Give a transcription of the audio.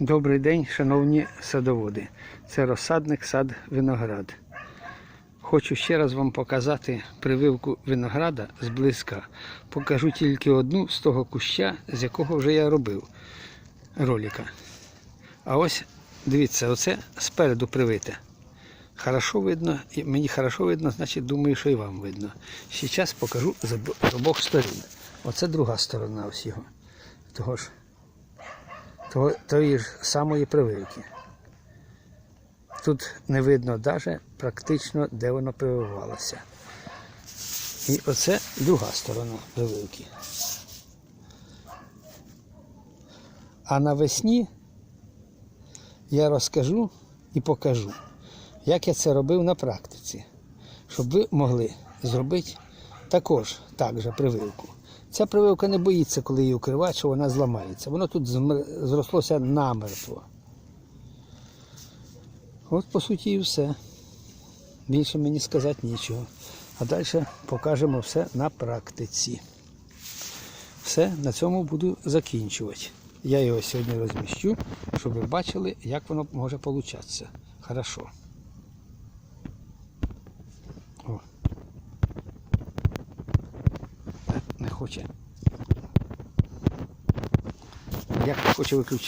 Добрий день, шановні садоводи. Це розсадник сад виноград. Хочу ще раз вам показати прививку винограда зблизька. Покажу тільки одну з того куща, з якого вже я робив ролика. А ось дивіться, оце спереду привите. Хорошо видно, мені хорошо видно, значить думаю, що і вам видно. Зараз покажу з обох сторін. Оце друга сторона всього. Того ж тої ж самої прививки. Тут не видно навіть практично, де воно прививалося. І оце друга сторона прививки. А навесні я розкажу і покажу, як я це робив на практиці, щоб ви могли зробити також так же прививку. Ця прививка не боїться, коли її укривати, що вона зламається. Воно тут зрослося намертво. От по суті і все. Більше мені сказати нічого. А далі покажемо все на практиці. Все, на цьому буду закінчувати. Я його сьогодні розміщу, щоб ви бачили, як воно може получатися. Хорошо. О. Не хоче. Як хоче виключити.